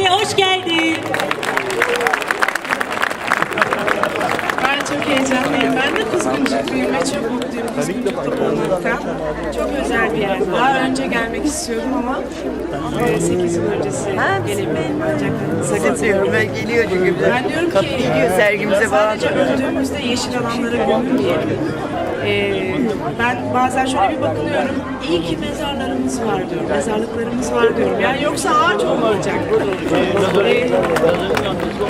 Hoş geldin. Ben çok heyecanlıyım. Ben de Kuzguncukluyum ve çok mutluyum Kuzguncuk'ta olmaktan. Çok özel bir yer. Daha önce gelmek istiyordum ama 8 yıl öncesi gelemedim ancak sakın Diyorum ben geliyor çünkü. Ben diyorum ki Geliyor sergimize falan. sadece öldüğümüzde yeşil alanlara gömülmeyelim. Ee, ben bazen şöyle bir bakılıyorum. İyi ki mezarlarımız var diyorum. Mezarlıklarımız var diyorum. Yani yoksa ağaç olmayacak. Ee,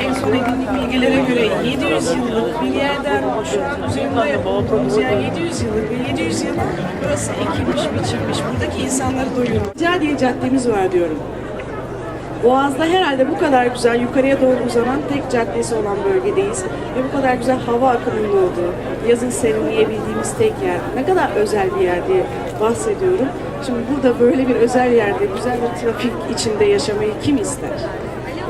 en son edindiğim bilgilere göre 700 yıllık bir yerden şu üzerinde yapıldığımız yer 700 yıllık ve 700 yıl burası ekilmiş, biçilmiş. Buradaki insanları doyurmuş. Cadiye Caddemiz var diyorum. Boğaz'da herhalde bu kadar güzel yukarıya doğru uzanan tek caddesi olan bölgedeyiz. Ve bu kadar güzel hava akımının olduğu, yazın serinleyebildiğimiz tek yer. Ne kadar özel bir yer diye bahsediyorum. Şimdi burada böyle bir özel yerde, güzel bir trafik içinde yaşamayı kim ister?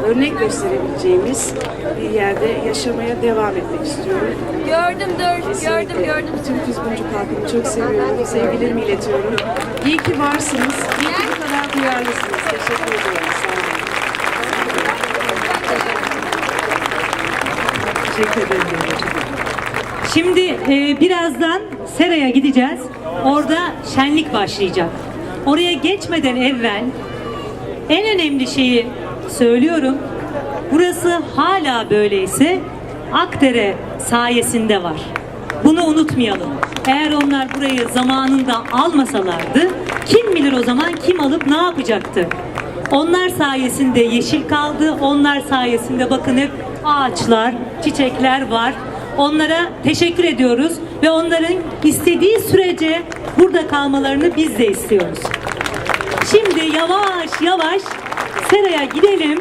Örnek gösterebileceğimiz bir yerde yaşamaya devam etmek istiyorum. Gördüm dur, gördüm gördüm. Bütün Kuzguncuk halkını çok seviyorum. Sevgilerimi iletiyorum. İyi ki varsınız. İyi ki bu kadar duyarlısınız. Teşekkür ediyorum. Sağ olun. Teşekkür ederim. Şimdi e, birazdan Sera'ya gideceğiz. Orada şenlik başlayacak. Oraya geçmeden evvel en önemli şeyi söylüyorum. Burası hala böyleyse Akdere sayesinde var. Bunu unutmayalım. Eğer onlar burayı zamanında almasalardı kim bilir o zaman kim alıp ne yapacaktı? Onlar sayesinde yeşil kaldı. Onlar sayesinde bakın hep ağaçlar, çiçekler var. Onlara teşekkür ediyoruz ve onların istediği sürece burada kalmalarını biz de istiyoruz. Şimdi yavaş yavaş Sera'ya gidelim.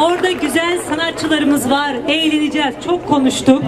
Orada güzel sanatçılarımız var. Eğleneceğiz. Çok konuştuk.